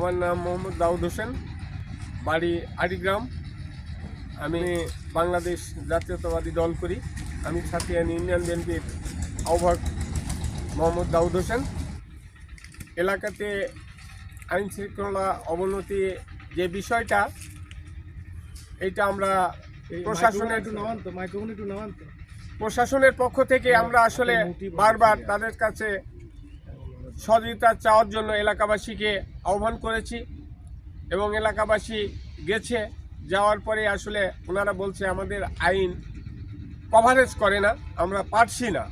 আমার নাম মোহাম্মদ দাউদ হোসেন বাড়ি আড়িগ্রাম আমি বাংলাদেশ জাতীয়তাবাদী দল করি। আমি ছাতিয়ান ইউনিয়ন বিএনপির আহ্বায়ক মোহাম্মদ দাউদ হোসেন। এলাকাতে আইন শৃঙ্খলা অবনতি যে বিষয়টা এটা আমরা প্রশাসনের প্রশাসনের পক্ষ থেকে আমরা আসলে বারবার তাদের কাছে সহযোগিতা চাওয়ার জন্য এলাকাবাসীকে আহ্বান করেছি এবং এলাকাবাসী গেছে, যাওয়ার পরে আসলে ওনারা বলছে, আমাদের আইন কভারেজ করে না, আমরা পারছি না।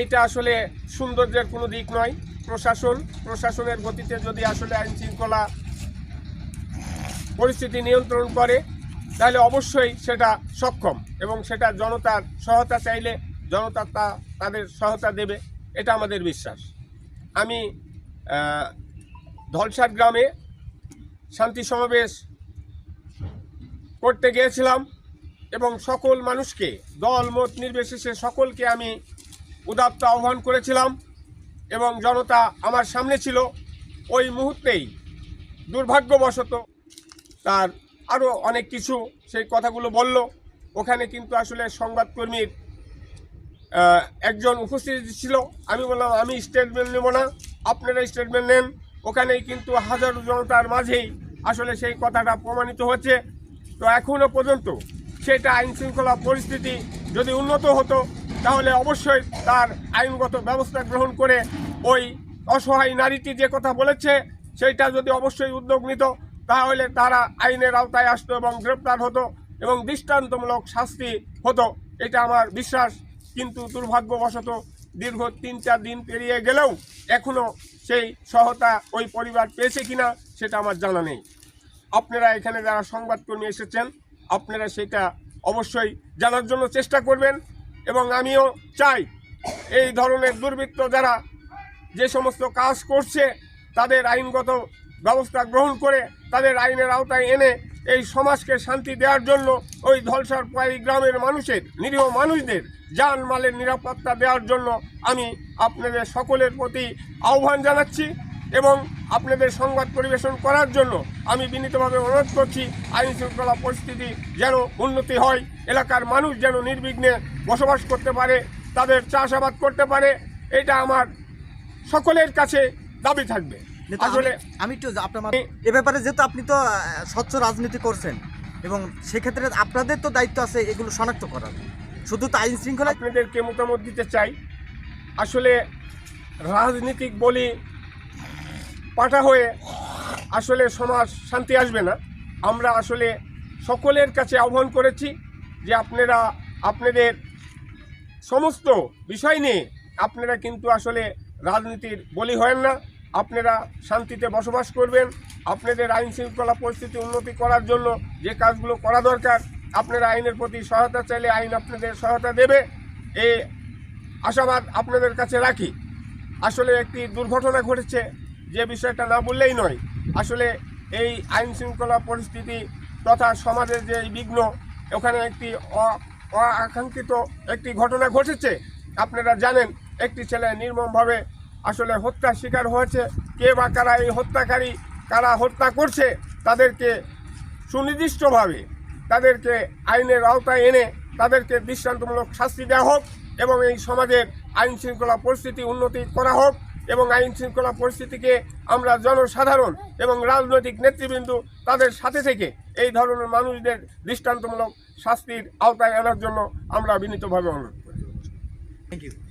এইটা আসলে সৌন্দর্যের কোনো দিক নয়। প্রশাসন, প্রশাসনের গতিতে যদি আসলে আইন শৃঙ্খলা পরিস্থিতি নিয়ন্ত্রণ করে, তাহলে অবশ্যই সেটা সক্ষম এবং সেটা জনতার সহায়তা চাইলে জনতা তা, তাদের সহায়তা দেবে। এটা আমাদের বিশ্বাস। আমি ধলসার গ্রামে শান্তি সমাবেশ করতে গিয়েছিলাম এবং সকল মানুষকে, দল, মত নির্বিশেষে সকলকে আমি উদাত্ত আহ্বান করেছিলাম এবং জনতা আমার সামনে ছিল। ওই মুহূর্তেই দুর্ভাগ্যবশত তার আরও অনেক কিছু সেই কথাগুলো বলল। ওখানে কিন্তু আসলে সংবাদকর্মীর একজন উপস্থিত ছিল, আমি বললাম, আমি স্টেটমেন্ট নেব না, আপনারা স্টেটমেন্ট নেন। ওখানেই কিন্তু হাজারো জনতার মাঝেই আসলে সেই কথাটা প্রমাণিত হচ্ছে। তো এখনও পর্যন্ত সেটা আইন শৃঙ্খলা পরিস্থিতি যদি উন্নত হতো, তাহলে অবশ্যই তার আইনগত ব্যবস্থা গ্রহণ করে ওই অসহায় নারীটি যে কথা বলেছে, সেইটা যদি অবশ্যই উদ্যোগ নিত, তাহলে তারা আইনের আওতায় আসতো এবং গ্রেপ্তার হতো এবং দৃষ্টান্তমূলক শাস্তি হতো। এটা আমার বিশ্বাস। কিন্তু দুর্ভাগ্যবশত দীর্ঘ তিন চার দিন পেরিয়ে গেলেও এখনও সেই সহতা ওই পরিবার পেয়েছে কিনা সেটা আমার জানা নেই। আপনারা এখানে যারা সংবাদকর্মী এসেছেন, আপনারা সেটা অবশ্যই জানার জন্য চেষ্টা করবেন এবং আমিও চাই এই ধরনের দুর্বৃত্ত যারা যে সমস্ত কাজ করছে, তাদের আইনগত ব্যবস্থা গ্রহণ করে, তাদের আইনের আওতায় এনে এই সমাজকে শান্তি দেওয়ার জন্য ওই ধলসার পাই গ্রামের মানুষের, নিরীহ মানুষদের যান মালের নিরাপত্তা দেওয়ার জন্য আমি আপনাদের সকলের প্রতি আহ্বান জানাচ্ছি এবং আপনাদের সংবাদ পরিবেশন করার জন্য আমি বিনীতভাবে অনুরোধ করছি, আইন শৃঙ্খলা পরিস্থিতি যেন উন্নতি হয়, এলাকার মানুষ যেন নির্বিঘ্নে বসবাস করতে পারে, তাদের চাষাবাদ করতে পারে, এটা আমার সকলের কাছে দাবি থাকবে। আসলে আমি- আমি একটু আপনার এ ব্যাপারে যেহেতু আপনি তো স্বচ্ছ রাজনীতি করছেন এবং সেক্ষেত্রে আপনাদের তো দায়িত্ব আছে এগুলো শনাক্ত করার। শুধু তো আইন শৃঙ্খলা আপনাদেরকে মতামত দিতে চাই? আসলে রাজনীতিক বলি পাঠা হয়ে আসলে সমাজ শান্তি আসবে না। আমরা আসলে সকলের কাছে আহ্বান করেছি যে আপনারা আপনাদের সমস্ত বিষয় নিয়ে আপনারা কিন্তু আসলে রাজনীতির বলি হয়েন না। আপনারা শান্তিতে বসবাস করবেন, আপনাদের আইন শৃঙ্খলা পরিস্থিতি উন্নতি করার জন্য যে কাজগুলো করা দরকার, আপনারা আইনের প্রতি সহায়তা চাইলে আইন আপনাদের সহায়তা দেবে। এ আশাবাদ আপনাদের কাছে রাখি। আসলে একটি দুর্ঘটনা ঘটেছে, যে বিষয়টা না বললেই নয়। আসলে এই আইন শৃঙ্খলা পরিস্থিতি তথা সমাজের যে বিঘ্ন, ওখানে একটি অ- আকাঙ্ক্ষিত একটি ঘটনা ঘটেছে। আপনারা জানেন, একটি ছেলে নির্মমভাবে আসলে হত্যার শিকার হয়েছে। কে বা কারা এই হত্যাকারী, কারা হত্যা করছে, তাদেরকে সুনির্দিষ্টভাবে তাদেরকে আইনের আওতায় এনে তাদেরকে দৃষ্টান্তমূলক শাস্তি দেওয়া হোক এবং এই সমাজের আইন শৃঙ্খলা পরিস্থিতি উন্নতি করা হোক এবং আইন শৃঙ্খলা পরিস্থিতিকে আমরা জনসাধারণ এবং রাজনৈতিক নেতৃবৃন্দ তাদের সাথে থেকে এই ধরনের মানুষদের দৃষ্টান্তমূলক শাস্তির আওতায় আনার জন্য আমরা বিনীতভাবে অনুরোধ করি। Thank you